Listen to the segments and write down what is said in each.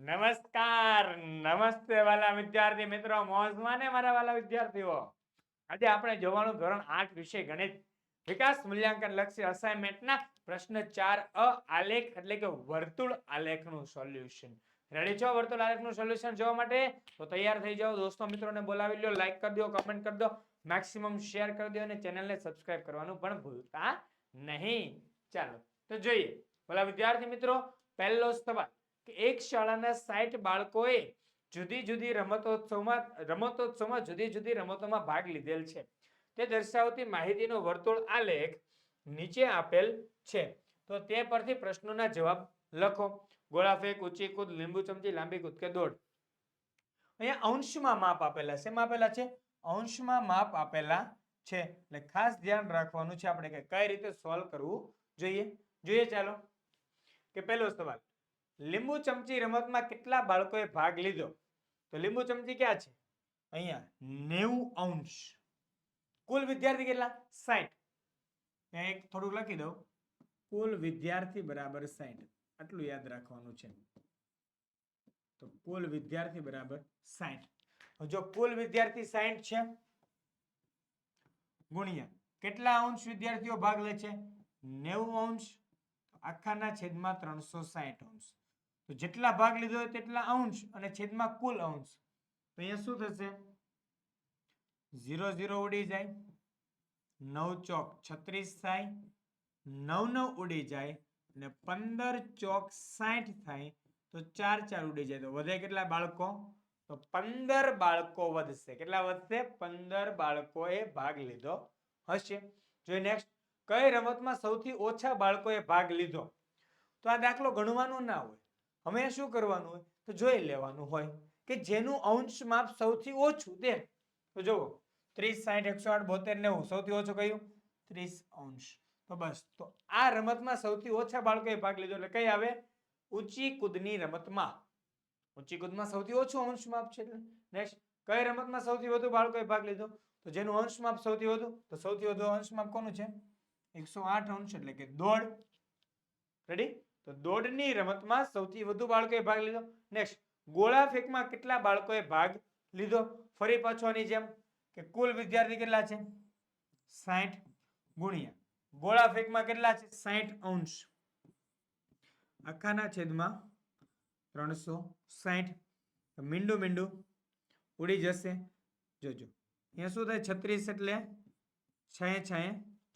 નમસ્કાર, નમસ્તે વાલા વિદ્યાર્થી મિત્રો. મોજમાં ને મારા વાલા વિદ્યાર્થીઓ. આજે આપણે જોવાનું ધોરણ આઠ વિષય ગણિત. વિકાસ મૂલ્યાંકન લક્ષી અસાઇનમેન્ટના પ્રશ્ન ચાર અ આલેખ એટલે કે વર્તુળ આલેખનું સોલ્યુશન રેડી છો? વર્તુળ આલેખનું સોલ્યુશન જોવા માટે? તો તૈયાર થઈ જાઓ. દોસ્તો, મિત્રોને બોલાવી લો લાઈક કરી દો કમેન્ટ કરી દો. મેક્સિમમ શેર કરી દો અને ચેનલને સબસ્ક્રાઇબ કરવાનું પણ ભૂલતા નહીં. ચાલો, તો જોઈએ. બોલા વિદ્યાર્થી મિત્રો, પહેલો સવાલ. એક શાળાના 60 બાળકોએ જુદી જુદી રમતોત્સવમાં રમતોત્સવમાં જુદી જુદી રમતોમાં ભાગ લીધેલ છે. તે દર્શાવતી માહિતીનો વર્તુળ આલેખ નીચે આપેલ છે. તો તે પરથી પ્રશ્નોના જવાબ લખો. ગોળા ફેંક, ઊંચી કૂદ, લીંબુ ચમચી, લાંબી કૂદ કે દોડ. અહીંયા અંશમાં માપ આપેલા છે. આપેલા છે? અંશમાં માપ આપેલા છે. એટલે ખાસ ધ્યાન રાખવાનું છે આપણે કે કઈ રીતે સોલ્વ કરવું જોઈએ. જોઈએ ચાલો. કે પહેલો સવાલ. લીંબુ ચમચી રમતમાં કેટલા બાળકોએ ભાગ લીધો? તો લીંબુ ચમચી ક્યાં છે? અહીંયા નેવું અંશ. કુલ વિદ્યાર્થી કેટલા? સાઠ એક થોડુંક લખી દઉં. કુલ વિદ્યાર્થી બરાબર સાઠ આટલું યાદ રાખવાનું છે. તો કુલ વિદ્યાર્થી બરાબર સાઠ જો કુલ વિદ્યાર્થી સાઠ છે, ગુણ્યા કેટલા અંશ વિદ્યાર્થીઓ ભાગ લે છે? નેવું અંશ. આખાના છેદમાં ત્રણસો સાઠ અંશ. તો જેટલા ભાગ લીધો હોય તેટલા અંશ અને છેદમાં કુલ અંશ. તો અહીંયા શું થશે? ઝીરો ઝીરો ઉડી જાય, નવ ચોક છત્રીસ થાય, નવ નવ ઉડી જાય અને પંદર ચોક સાઠ થાય, તો ચાર ચાર ઉડી જાય. તો વધે કેટલા બાળકો? તો પંદર બાળકો વધશે. કેટલા વધશે? પંદર બાળકોએ ભાગ લીધો હશે. જોઈએ નેક્સ્ટ કઈ રમતમાં સૌથી ઓછા બાળકોએ ભાગ લીધો? તો આ દાખલો ગણવાનો ના હોય. અમે શું કરવાનું હોય? તો જોઈ લેવાનું હોય કે જેનું અંશ માપ સૌથી ઓછું તે તો જુઓ, ત્રીસ, સાઠ, એકસો આઠ, બોતેર, નેવું, સૌથી ઓછું કયું? ત્રીસ અંશ. તો બસ. તો આ રમતમાં સૌથી ઓછા બાળકોએ ભાગ લીધો એટલે કઈ આવે? ઊંચી કૂદની રમતમાં. ઊંચી કૂદમાં સૌથી ઓછું અંશ માપ છે એટલે. નેક્સ્ટ કઈ રમતમાં સૌથી વધુ બાળકોએ ભાગ લીધો? તો જેનું અંશ માપ સૌથી વધુ? તો સૌથી વધુ અંશ માપ કોનું છે? એકસો આઠ અંશ એટલે કે દોઢ. રેડી તો દોડની રમતમાં સૌથી વધુ બાળકોએ ભાગ લીધો. નેક્સ્ટ ગોળા ફેંકમાં કેટલા બાળકોએ ભાગ લીધો? ફરી પાછો આની જેમ કે કુલ વિદ્યાર્થી કેટલા છે? સાઠ ગુણ્યા. ગોળા ફેંકમાં કેટલા છે? સાઠ અંશ. આખાના છેદમાં ત્રણસો સાઠ મીંડું મીંડું ઉડી જશે. જોજો. અહીંયા શું થાય? છત્રીસ એટલે છએ છએ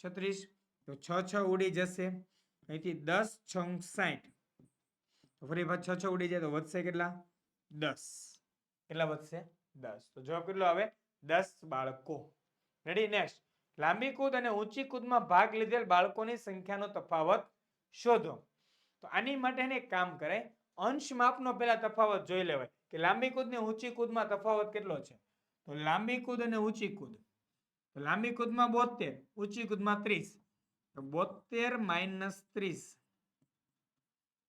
છત્રીસ. તો છ છ ઉડી જશે. અહીંથી દસ છંગ સાઠ. ફરી પાછ છ છ ઉડી જાય તો વધશે કેટલા? દસ. કેટલા વધશે? દસ. તો જવાબ કેટલો આવે? દસ બાળકો. રેડી નેક્સ્ટ લાંબી કૂદ અને ઊંચી કૂદમાં ભાગ લીધેલ બાળકોની સંખ્યાનો તફાવત શોધો. તો આની માટે એને એક કામ કરાય અંશ માપનો પહેલા તફાવત જોઈ લેવાય કે લાંબી કૂદ ને ઊંચી કૂદમાં તફાવત કેટલો છે? તો લાંબી કૂદ અને ઊંચી કૂદ. લાંબી કૂદમાં બોતેર ઊંચી કૂદમાં ત્રીસ. તો બોતેર માઇનસ ત્રીસ.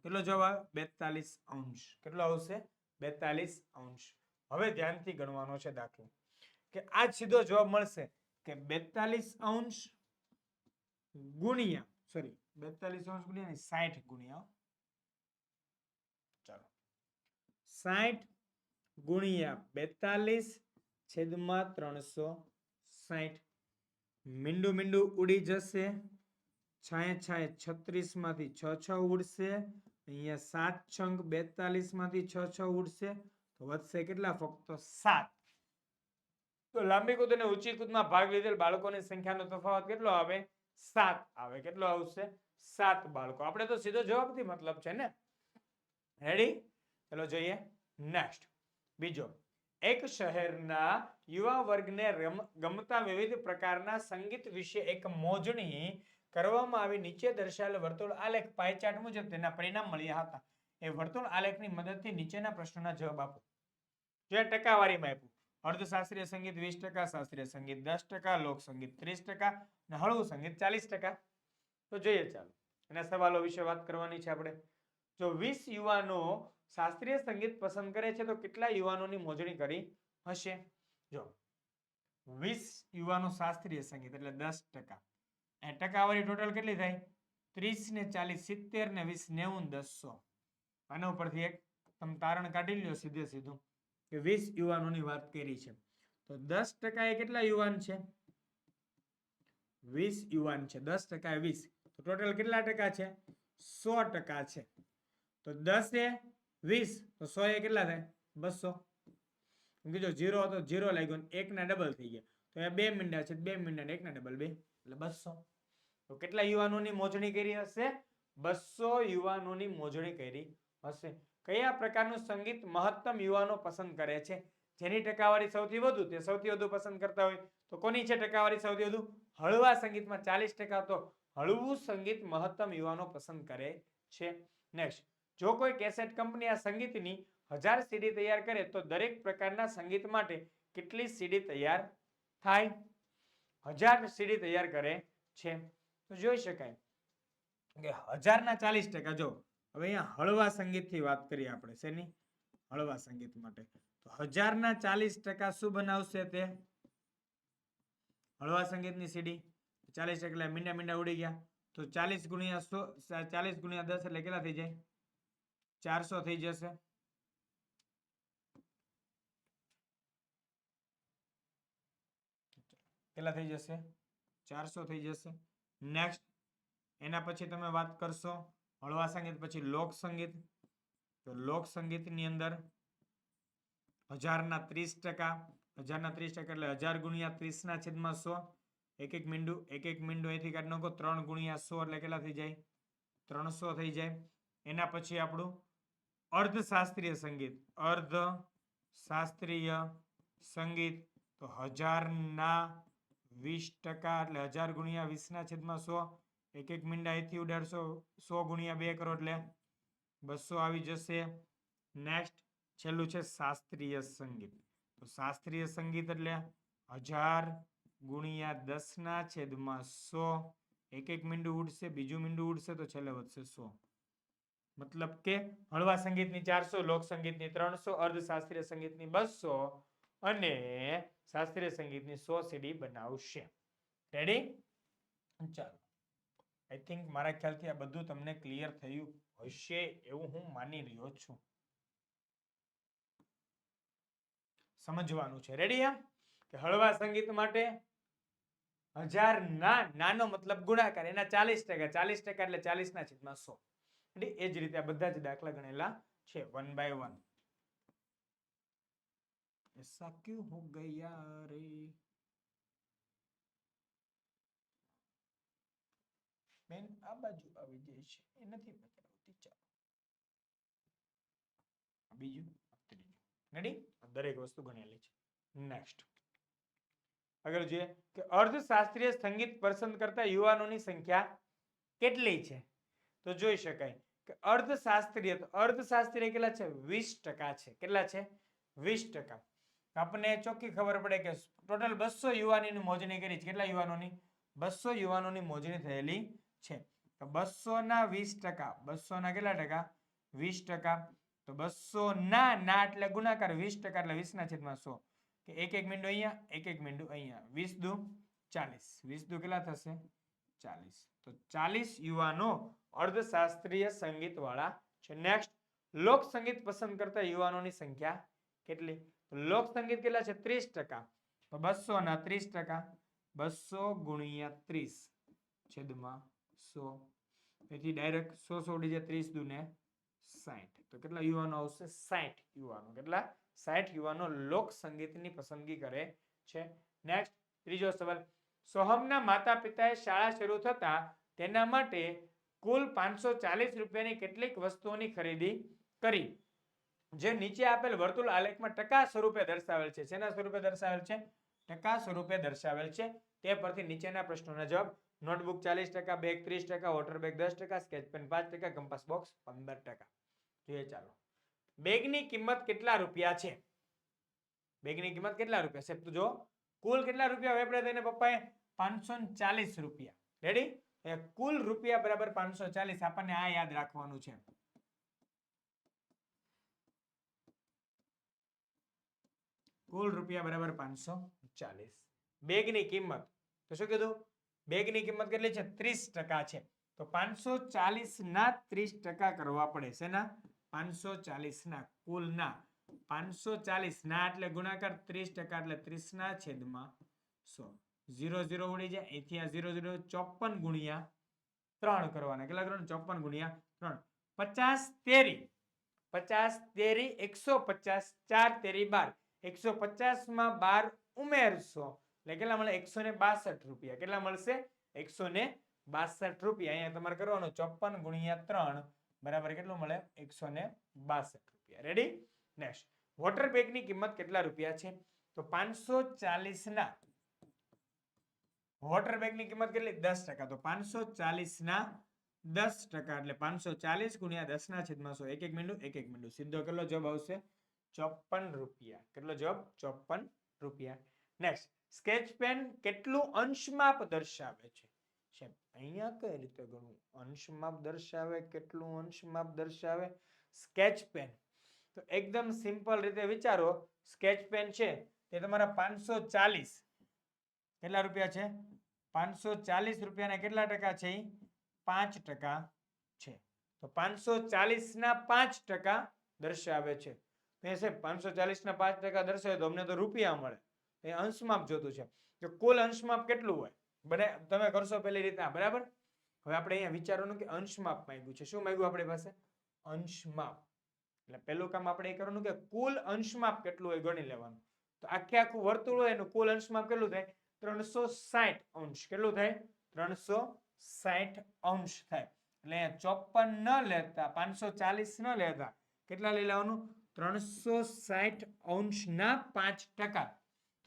કેટલો જવાબ? બેતાલીસ અંશ. કેટલો આવશે? બેતાલીસ અંશ. હવે ધ્યાનથી ગણવાનો છે દાખલો. કે આ સીધો જવાબ મળશે કે બેતાલીસ અંશ ગુણ્યા સોરી બેતાલીસ અંશ ગુણ્યા સાઠ ગુણ્યા. ચાલો. સાઠ ગુણ્યા બેતાલીસ છેદમાં ત્રણસો સાઠ મીંડું મીંડું ઉડી જશે. છાંય છત્રીસમાંથી છ છ ઉડશે. અહીંયા સાત છંગ બેતાલીસમાંથી છ છ ઉડશે. તો વધશે કેટલા? ફક્ત સાત. તો લાંબી કૂદ અને ઊંચી કૂદમાં ભાગ લીધેલ બાળકોની સંખ્યાનો તફાવત કેટલો આવે? સાત આવે. કેટલો આવશે? સાત બાળકો. આપણે તો સીધો જવાબથી મતલબ છે ને? રેડી ચલો જોઈએ. નેક્સ્ટ બીજો. એક શહેરના યુવા વર્ગને ગમતા વિવિધ પ્રકારના સંગીત વિશે એક મોજણી કરવામાં આવી નીચે દર્શાવેલ વર્તુળ આલેખ પાય ચાર્ટ મુજબ તેના પરિણામ મળ્યા હતા. એ વર્તુળ આલેખની મદદથી નીચેના પ્રશ્નોના જવાબ આપો. જો ટકાવારીમાં આપ્યું, અર્ધશાસ્ત્રીય સંગીત વીસ ટકા, શાસ્ત્રીય સંગીત દસ ટકા, લોક સંગીત ત્રીસ ટકા અને હળવું સંગીત ચાલીસ ટકા. તો જોઈએ ચાલો, એના સવાલો વિશે વાત કરવાની છે આપણે. જો વીસ યુવાનો શાસ્ત્રીય સંગીત પસંદ કરે છે તો કેટલા યુવાનોની મોજણી કરી હશે? જો, વીસ યુવાનો શાસ્ત્રીય સંગીત એટલે દસ ટકા. એ ટકાવારી ટોટલ કેટલી થાય? ત્રીસ ને ચાલીસ, સિત્તેર ને વીસ, નેવું દસસો આના ઉપરથી એક તમે તારણ કાઢી લ્યો સીધે સીધું કે વીસ યુવાનોની વાત કરી છે. તો દસ ટકા એ કેટલા યુવાન છે? વીસ યુવાન છે, દસ ટકા વીસ. તો ટોટલ કેટલા ટકા છે? સો ટકા છે. તો દસ એ વીસ, તો સો એ કેટલા થાય? બસો. કેમ કે જો જીરો હતો જીરો લાગ્યો એકના ડબલ થઈ ગયા. તો એ બે મીંડા છે, બે મીંડા એકના ડબલ બે. એટલે બસો. તો કેટલા યુવાનોની મોજણી કરી હશે? બસો યુવાનોની મોજણી કરી હશે. કયા પ્રકારનું સંગીત મહત્તમ યુવાનો પસંદ કરે છે? જેની ટકાવારી સૌથી વધુ, તે સૌથી વધુ પસંદ કરતા હોય તો કોની છે ટકાવારી સૌથી વધુ? હળવા સંગીતમાં ચાલીસ ટકા તો હળવું સંગીત મહત્તમ યુવાનો પસંદ કરે છે. નેક્સ્ટ, જો કોઈ કેસેટ કંપની આ સંગીતની હજાર સીડી તૈયાર કરે તો દરેક પ્રકારના સંગીત માટે કેટલી સીડી તૈયાર થાય? હજાર સીડી તૈયાર કરે છે. તો જોઈ શકાય. કે હજારના ચાલીસ ટકા જો, હવે અહીંયા હળવા સંગીતથી વાત કરીએ આપણે શેની હળવા સંગીત માટે. તો હજારના ચાલીસ ટકા શું બનાવશે તે? હળવા સંગીતની સીડી. ચાલીસ એટલે મીંડા મીંડા ઉડી ગયા. તો ચાલીસ ગુણ્યા સો, ચાલીસ ગુણ્યા દસ એટલે કેટલા થઈ જાય? ચારસો થઈ જશે. કેટલા થઈ જશે? ચારસો થઈ જશે. નેક્સ્ટ એના પછી તમે વાત કરશો હળવા સંગીત, પછી લોક સંગીત. તો લોક સંગીતની અંદર હજારના ત્રીસ ટકા, હજારના ત્રીસ ટકા એટલે હજાર ગુણ્યા ત્રીસના છેદમાં સો. એક એક મીંડું, એક એક મીંડું અહીંથી કાઢી નાખો, ત્રણ ગુણ્યા સો એટલે કેટલા થઈ જાય? ત્રણસો થઈ જાય. એના પછી આપણું અર્ધશાસ્ત્રીય સંગીત અર્ધ શાસ્ત્રીય સંગીત. તો હજારના વીસ ટકા એટલે હજાર ગુણ્યા વીસના છેદમાં સો, એક એક મીંડા અહીંથી ઉડાડશો સો ગુણ્યા બે કરો એટલે બસો આવી જશે. નેક્સ્ટ છેલ્લું છે શાસ્ત્રીય સંગીત. તો શાસ્ત્રીય સંગીત એટલે હજાર ગુણ્યા દસના છેદમાં સો, એક એક મીંડું ઉડશે, બીજું મીંડું ઉડશે તો છેલ્લે વધશે સો. મતલબ કે હળવા સંગીતની ચારસો, લોક સંગીતની ત્રણસો, અર્ધશાસ્ત્રીય સંગીતની બસો અને શાસ્ત્રીય સંગીતની સો સીડી બનાવશે. રેડી ચાલો. આઈ થિંક મારા ખ્યાલથી આ બધું તમને ક્લિયર થયું હશે એવું હું માની રહ્યો છું. સમજવાનું છે. રેડી આ કે હળવા સંગીત માટે હજાર ના, નાનો મતલબ ગુણાકાર. એના ચાલીસ ટકા ચાલીસ ટકા એટલે ચાલીસ ના છેદમાં સો. એટલે એ જ રીતે આ બધા જ દાખલા ગણેલા છે વન બાય વન ऐसा क्यों हो गया रे બેન આ બાજુ આવી જાય છે એ નથી મજા આવતી ચાલો આ બીજું આ ત્રીજું રેડી દરેક વસ્તુ ગણેલી છે નેક્સ્ટ આગળ જોઈએ કે અર્ધશાસ્ત્રીય સંગીત પસંદ કરતા યુવાનોની સંખ્યા કેટલી છે તો જોઈ શકાય કે અર્ધશાસ્ત્રીય તો અર્ધશાસ્ત્રીય કેટલા છે વીસ ટકા છે કેટલા છે વીસ ટકા આપણને ચોખ્ખી ખબર પડે કે ટોટલ બસો યુવાનીની મોજણી કરી છે. કેટલા યુવાનોની? બસો યુવાનોની મોજણી થયેલી છે. તો બસો ના વીસ ટકા બસો ના કેટલા ટકા? વીસ ટકા. તો બસો ના ના એટલે ગુણાકાર વીસ ટકા, એટલે વીસ ના છેદમાં સો. કે એક એક મીંડું અહીંયા, એક એક મીંડું અહીંયા. વીસ દુ ચાલીસ. વીસ દુ કેટલા થશે? ચાલીસ. તો ચાલીસ યુવાનો અર્ધશાસ્ત્રીય સંગીત વાળા છે. નેક્સ્ટ લોક સંગીત પસંદ કરતા યુવાનોની સંખ્યા કેટલી? લોક સંગીત કેટલા છે? ત્રીસ ટકા. તો બસો ના ત્રીસ ટકા. બસો ગુણ્યા ત્રીસ. છેદમાં સો. તેથી ડાયરેક્ટ સો સો ડીજે ત્રીસ દુને સાઠ તો કેટલા યુવાનો આવશે? સાઠ યુવાનો. કેટલા? સાઠ યુવાનો લોક સંગીતની પસંદગી કરે છે. નેક્સ્ટ ત્રીજો સવાલ. સોહમના માતા પિતાએ શાળા શરૂ થતા તેના માટે કુલ પાંચસો ચાલીસ રૂપિયાની કેટલીક વસ્તુઓની ખરીદી કરી. જે નીચે આપેલ વર્તુળ આલેખમાં ટકા સ્વરૂપે દર્શાવેલ છે. શેના સ્વરૂપે દર્શાવેલ છે? ટકા સ્વરૂપે દર્શાવેલ છે. તે પરથી નીચેના પ્રશ્નોના જવાબ, નોટબુક ચાલીસ ટકા, બેગ ત્રીસ ટકા, વોટર બેગ દસ ટકા, સ્કેચ પેન પાંચ ટકા, કંપાસ બોક્સ પંદર ટકા. જોઈએ ચાલો. બેગની કિંમત કેટલા રૂપિયા છે? બેગની કિંમત કેટલા રૂપિયા? છે જો કુલ કેટલા રૂપિયા વેપડે તેને પપ્પાએ? પાંચસો ચાલીસ રૂપિયા. રેડી કુલ રૂપિયા બરાબર પાંચસો ચાલીસ આપણને આ યાદ રાખવાનું છે. કુલ રૂપિયા બરાબર પાંચસો ચાલીસ. બેગની કિંમત, તો શું કીધું? બેગની કિંમત કેટલી છે? ત્રીસ ટકા છે. તો પાંચસો ચાલીસ ના ત્રીસ ટકા કરવા પડે શેના પાંચસો ચાલીસ ના કુલ ના પાંચસો ચાલીસ ના એટલે ગુણાકાર ત્રીસ ટકા એટલે ત્રીસ ના છેદમાં સો. ઝીરો ઝીરો ઉડી જાય. અહીંથી આ ઝીરો ઝીરો ચોપન ગુણ્યા ત્રણ કરવાના. કેટલા કરવાના? ચોપન ગુણ્યા ત્રણ. પચાસ તેરી. પચાસ તેરી એકસો પચાસ ચાર તેરી બાર. એકસો પચાસમાં બાર ઉમેરશો. એટલે કેટલા મળે? એકસો ને બાસઠ રૂપિયા. કેટલા મળશે? એકસો ને બાસઠ રૂપિયા. અહીંયા તમારે કરવાનો ચોપન ગુણ્યા ત્રણ બરાબર કેટલું મળે? એકસો ને બાસઠ રૂપિયા. રેડી નેક્સ્ટ વોટર બેગની કિંમત કેટલા રૂપિયા છે? તો પાંચસો ચાલીસના વોટર બેગની કિંમત કેટલી? દસ ટકા. તો પાંચસો ચાલીસના દસ ટકા. એટલે પાંચસો ચાલીસ ગુણ્યા દસના છેદમાં સો. એક એક મીંડું, એક એક મીંડું. સીધો કેટલો જવાબ આવશે? ચોપન રૂપિયા. કેટલો જવાબ? ચોપન રૂપિયા. નેક્સ્ટ સ્કેચ પેન કેટલું અંશમાપ દર્શાવે છે? સાહેબ, અહીંયા કઈ રીતે ગણવું? અંશમાપ દર્શાવે, કેટલું અંશમાપ દર્શાવે? સ્કેચ પેન તો એકદમ સિમ્પલ રીતે વિચારો. સ્કેચ પેન છે, તે તમારા પાંચસો ચાલીસ. કેટલા રૂપિયા છે? પાંચસો ચાલીસ રૂપિયાના કેટલા ટકા છે? પાંચ ટકા છે. તો પાંચસો ચાલીસ ના પાંચ ટકા દર્શાવે છે. એ સાહેબ પાંચસો ચાલીસના પાંચ ટકા દર્શાવે તો અમને તો રૂપિયા મળે. એ અંશમાપ જોતું છે. કે કુલ અંશમાપ કેટલું હોય? બને, તમે કરશો પેલી રીતના, બરાબર? હવે આપણે અહીંયા વિચારવાનું કે અંશમાપ માંગ્યું છે. શું માંગ્યું આપણી પાસે? અંશમાપ. એટલે પહેલું કામ આપણે એ કરવાનું કે કુલ અંશમાપ કેટલું હોય ગણી લેવાનું. તો આખે આખું વર્તુળ હોય એનું કુલ અંશમાપ કેટલું થાય? ત્રણસો સાઠ અંશ. કેટલું થાય? ત્રણસો સાઠ અંશ થાય. એટલે અહીંયા ચોપન ન લેતા, પાંચસો ચાલીસ ન લેતા, કેટલા લઈ લેવાનું? ત્રણસો સાઠ અંશના પાંચ ટકા.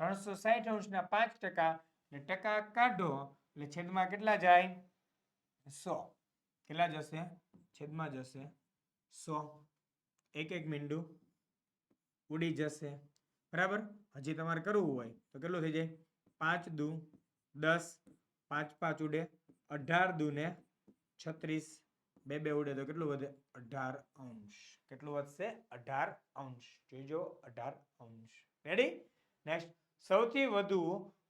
ત્રણસો સાઠ અંશના પાંચ ટકા એટલે ટકા કાઢો એટલે છેદમાં કેટલા જાય? સો. કેટલા જશે? છેદમાં જશે સો. એક એક મીંડું ઉડી જશે. બરાબર? હજી તમારે કરવું હોય તો કેટલું થઈ જાય? પાંચ દુ દસ, પાંચ પાંચ ઉડે અઢાર દુ ને છત્રીસ. બે બે ઉડે તો કેટલું વધે? અઢાર અંશ. કેટલું વધશે? અઢાર અંશ. જોઈજો અઢાર અંશ. રેડી નેક્સ્ટ સૌથી વધુ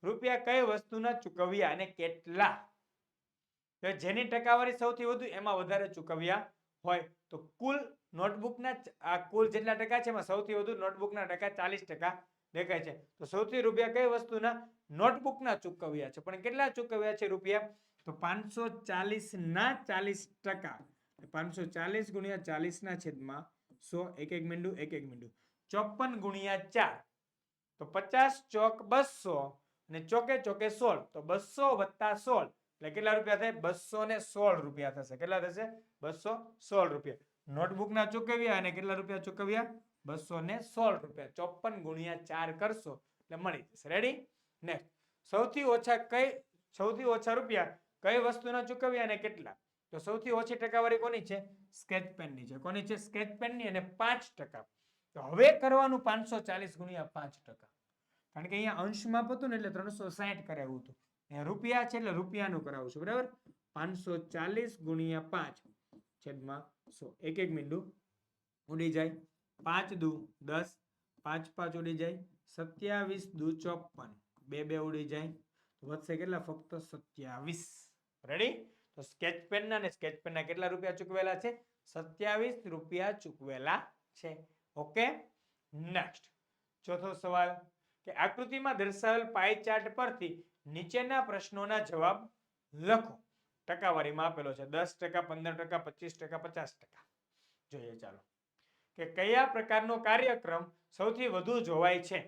રૂપિયા કઈ વસ્તુના ચૂકવ્યા અને કેટલા? જેની ટકાવારી સૌથી વધુ એમાં વધારે ચૂકવ્યા હોય. તો કુલ નોટબુકના આ કુલ જેટલા ટકા છે એમાં સૌથી વધુ નોટબુકના ટકા ચાલીસ ટકા દેખાય છે. તો સૌથી રૂપિયા કઈ વસ્તુના? નોટબુકના ચૂકવ્યા છે. પણ કેટલા ચૂકવ્યા છે રૂપિયા? તો પાંચસો ચાલીસ ના ચાલીસ ટકા. પાંચસો ચાલીસ ગુણ્યા ચાલીસ ના છેદમાં સો, એક એક મીંડું, એક એક મીંડું. ચોપન ગુણ્યા ચાર. તો પચાસ ચોક બસો અને ચોકે ચોકે સોળ. તો બસો વત્તા સોળ. એટલે કેટલા રૂપિયા થાય? બસો ને સોળ રૂપિયા થશે. કેટલા થશે? બસો સોળ રૂપિયા. નોટબુકના ચૂકવ્યા અને કેટલા રૂપિયા ચૂકવ્યા? બસો ને સોળ રૂપિયા. ચોપન ગુણ્યા ચાર કરશો એટલે મળી જશે. રેડી નેક્સ્ટ સૌથી ઓછા કઈ સૌથી ઓછા રૂપિયા કઈ વસ્તુના ચૂકવ્યા અને કેટલા? તો સૌથી ઓછી ટકાવારી કોની છે? સ્કેચ પેનની છે. કોની છે? સ્કેચ પેનની અને પાંચ ટકા. તો હવે કરવાનું પાંચસો ચાલીસ ગુણ્યા પાંચ ટકા. કારણ કે અહીંયા અંશમાં હતું ને એટલે ત્રણસો સાઠ કરાવ્યું હતું. અહીંયા રૂપિયા છે એટલે રૂપિયાનું કરાવું છું. બરાબર? પાંચસો ચાલીસ ગુણ્યા પાંચ છેદમાં સો. એક એક મીંડું ઉડી જાય. પાંચ દુ દસ. પાંચ પાંચ ઉડી જાય. સત્યાવીસ દુ ચોપન. બે બે ઉડી જાય. વધશે કેટલા? ફક્ત સત્યાવીસ. રેડી તો સ્કેચ પેનના ને સ્કેચ પેનના કેટલા રૂપિયા ચૂકવેલા છે? સત્યાવીસ રૂપિયા ચૂકવેલા છે. ઓકે નેક્સ્ટ ચોથો સવાલ. કે આકૃતિમાં દર્શાવેલ પાઈ ચાર્ટ પરથી નીચેના પ્રશ્નોના જવાબ લખો. ટકાવારીમાં આપેલો છે. દસ ટકા, પંદર ટકા, પચીસ ટકા, પચાસ ટકા. જોઈએ ચાલો. કે કયા પ્રકારનો કાર્યક્રમ સૌથી વધુ જોવાય છે?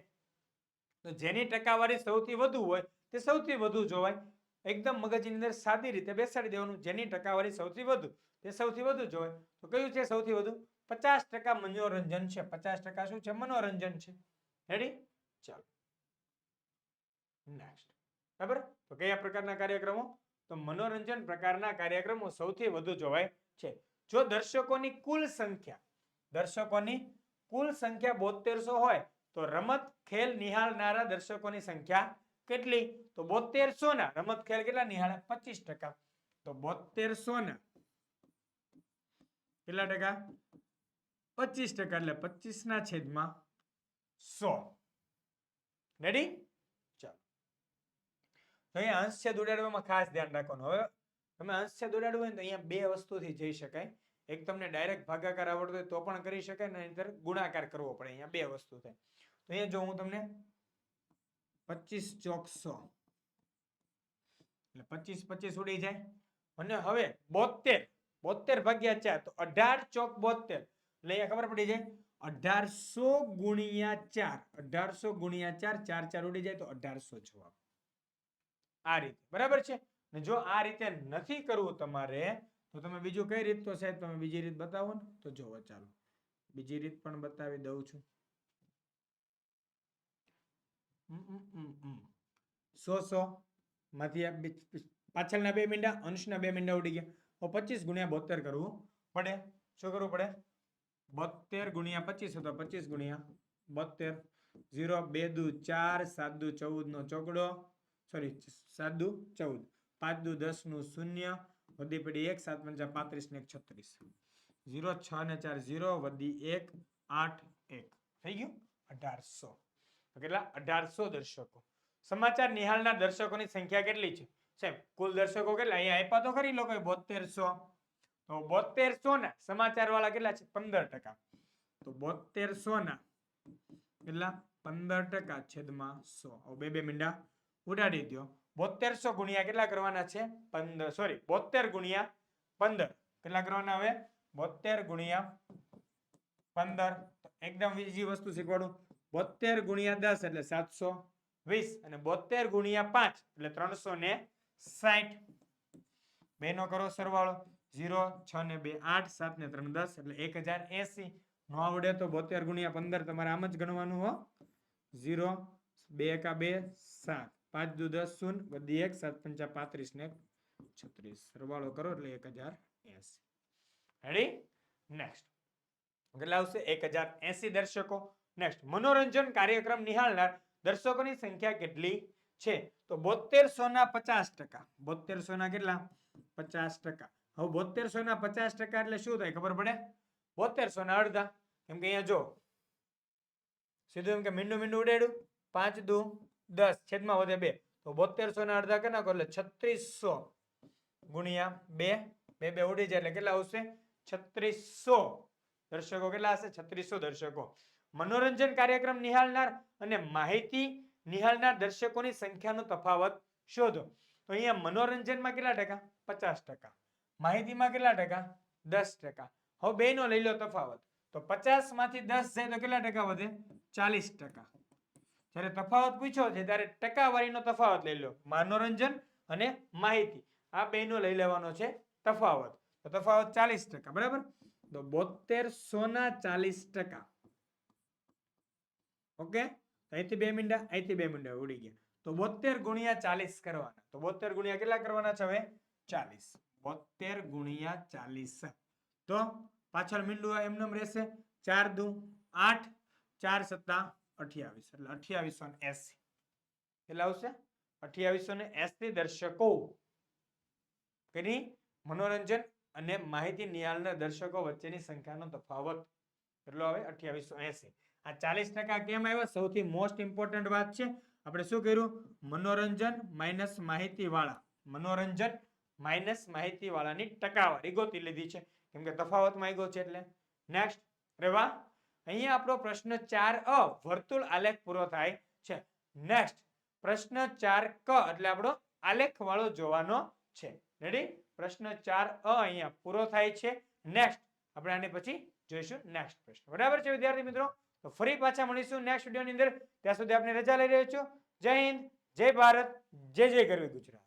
તો જેની ટકાવારી સૌથી વધુ હોય તે સૌથી વધુ જોવાય એકદમ મગજની અંદર સાદી રીતે બેસાડી દેવાનું, જેની ટકાવારી સૌથી વધુ, તે સૌથી વધુ જોવે તો કયું છે સૌથી વધુ? પચાસ ટકા મનોરંજન છે. પચાસ ટકા શું છે? મનોરંજન છે. રેડી ચાલો. નેક્સ્ટ બરાબર તો કયા પ્રકારના કાર્યક્રમો? તો મનોરંજન પ્રકારના કાર્યક્રમો સૌથી વધુ જોવાય છે. જો દર્શકોની કુલ સંખ્યા, દર્શકોની કુલ સંખ્યા બોતેરસો હોય, તો રમત, ખેલ નિહાળનારા દર્શકોની સંખ્યા કેટલી? તો બોતેરસો ના રમત ખેલ કેટલા? નિહાળે પચીસ ટકા. તો બોતેરસો ના કેટલા ટકા? પચીસ ટકા એટલે પચીસ ના છેદમાં સો. રેડી ચાલો. તો અહીંયા અંશ છેદ ઉડાડવામાં ખાસ ધ્યાન રાખવાનું. હવે તમે અંશ છેદ ઉડાડવું હોય તો અહીંયા બે વસ્તુથી જઈ શકાય. એક તમને ડાયરેક્ટ ભાગાકાર આવડતો હોય તો પણ કરી શકાય ને અંદર ગુણાકાર કરવો પડે. અહીંયા બે વસ્તુ થાય. તો અહીંયા જો હું તમને પચીસ ચોક સો. એટલે પચીસ પચીસ ઉડી જાય. અને હવે બોતેર બોતેર ભાગ્યા ચાર, તો અઢાર ચોક બોતેર. એટલે ખબર પડી જાય, અઢારસો ગુણ્યા ચાર, અઢારસો ગુણ્યા ચાર ચાર ચાર ઉડી જાય તો અઢારસો જવાબ. આ રીતે, બરાબર છે? જો આ રીતે નથી કરવું તમારે, તો તમે બીજું કઈ રીત તો સાહેબ તમે બીજી રીત બતાવો ને, તો જોવો ચાલો. બીજી રીત પણ બતાવી દઉં છું. સો સો માંથી આ બી- બી- પાછળના બે મીંડા, અંશના બે મીંડા ઉડી ગયા. તો પચીસ ગુણ્યા બોતેર કરવું પડે? શું કરવું પડે? બોતેર ગુણ્યા પચીસ તો પચીસ ગુણ્યા બોતેર. ઝીરો, બે દુ, ચાર, સાત દુ, ચૌદ નો ચોકડો. સોરી સાત દુ, ચૌદ. પાંચ દુ, દસનું શૂન્ય. વધી પડી એક, સાત પંચા પાંત્રીસ ને એક, છત્રીસ. ઝીરો, છ ને ચાર, ઝીરો, વધી એક, આઠ, એક. થઈ ગયું? અઢારસો. તો કેટલા? અઢારસો દર્શકો. સમાચાર નિહાળના દર્શકોની સંખ્યા કેટલી છે? સાહેબ, કુલ દર્શકો કેટલા? અહીંયા આપ્યા તો ખરી લોકો બોતેરસો તો બોતેરસો ના સમાચાર વાળા કેટલા છે? પંદર ટકા. તો બોતેરસો ના કેટલા? પંદર ટકા છેદમાં સો. બે બે મીંડા ઉડાડી દો બોતેરસો ગુણ્યા કેટલા કરવાના છે? પંદર સોરી બોતેર ગુણ્યા પંદર. કેટલા કરવાના હવે? બોતેર ગુણ્યા પંદર. એકદમ બીજી વસ્તુ શીખવાડું. બોતેર ગુણ્યા દસ એટલે સાતસો વીસ અને બોતેર ગુણ્યા પાંચ એટલે ત્રણસો ને સાઠ. બે નો કરો સરવાળો. ઝીરો, છ ને બે, આઠ, સાત ને ત્રણ, દસ એટલે એક હજાર એસી. નો આવડે તો બોતેર ગુણ્યા પંદર તમારે આમ જ ગણવાનું હો. ઝીરો, બે એકા બે, સાત. પાંચ દુ દસ શૂન્ય બધી એક, સાત પંચા પાંત્રીસ ને છત્રીસ. સરવાળો કરો એટલે એક હજાર એસી. રેડી નેક્સ્ટ કેટલા આવશે એક હજાર એસી દર્શકો. નેક્સ્ટ મનોરંજન કાર્યક્રમ નિહાળનાર દર્શકોની સંખ્યા કેટલી છે? તો બોતેરસો ના પચાસ ટકા. બોતેરસો ના કેટલા? પચાસ ટકા. હવે બોતેરસો ના પચાસ ટકા એટલે શું થાય? ખબર પડે? બોતેરસો ના અડધા. કેમ કે અહીંયા જો, સીધું એમ કે મીંડું મીંડું ઉડેડું પાંચ દુ દસ, છેદમાં વધે બે. તો બોતેરસો ના અડધા કેના કરો એટલે છત્રીસો ગુણ્યા બે. બે બે ઉડી જાય એટલે કેટલા આવશે? છત્રીસો દર્શકો કેટલા હશે? છત્રીસો દર્શકો. મનોરંજન કાર્યક્રમ નિહાળનાર અને માહિતી નિહાળનાર દર્શકોની સંખ્યાનો તફાવત શોધો. તો અહીંયા મનોરંજનમાં કેટલા ટકા? પચાસ ટકા. માહિતીમાં કેટલા ટકા? દસ ટકા. હવે બે નો લઈ લો તફાવત. તો પચાસમાંથી દસ જાય તો કેટલા ટકા વધે? ચાલીસ ટકા. જ્યારે તફાવત પૂછ્યો છે ત્યારે ટકાવારીનો તફાવત લઈ લો. મનોરંજન અને માહિતી. આ બે નો લઈ લેવાનો છે તફાવત. તો તફાવત ચાલીસ ટકા. બરાબર? તો બોતેર સોના ચાલીસ ટકા. ઓકે? અહીંથી બે મીંડા, અહીંથી બે મીંડા, ઉડી ગયા. તો બોતેર ગુણ્યા ચાલીસ કરવાના. તો બોતેર ગુણ્યા કેટલા કરવાના છે હવે? ચાલીસ. બોતેર ગુણ્યા ચાલીસ. તો પાછળ મીંડું એમનેમ રહેશે. ચાર દુ આઠ, ચાર સત્તા અઠ્યાવીસ. એટલે અઠ્યાવીસો ને એસી. કેટલા આવશે? અઠ્યાવીસો ને એસી દર્શકો. કરી મનોરંજન અને માહિતી નિહાળના દર્શકો વચ્ચેની સંખ્યાનો તફાવત. કેટલો આવે? અઠ્યાવીસો એસી. આ ચાલીસ ટકા કેમ આવ્યો? સૌથી મોસ્ટ ઇમ્પોર્ટન્ટ વાત છે. આપણે શું કર્યું? મનોરંજન માઇનસ માહિતી વાળા મનોરંજન માઇનસ માહિતી વાળાની ટકાવારી ગોતી લીધી છે. કેમ કે તફાવત માંગ્યો છે એટલે. નેક્સ્ટ રેવા અહીંયા આપણો પ્રશ્ન ચાર અ, વર્તુળ આલેખ પૂરો થાય છે. નેક્સ્ટ પ્રશ્ન ચાર ક, એટલે આપણો આલેખ વાળો જોવાનો છે. રેડી પ્રશ્ન ચાર અ અહીંયા પૂરો થાય છે. નેક્સ્ટ આપણે આને પછી જોઈશું નેક્સ્ટ પ્રશ્ન. બરાબર છે, વિદ્યાર્થી મિત્રો? તો ફરી પાછા મળીશું નેક્સ્ટ વિડીયોની અંદર. ત્યાં સુધી આપણે રજા લઈ રહ્યો છું. જય હિન્દ, જય ભારત, જય જય ગરવી ગુજરાત.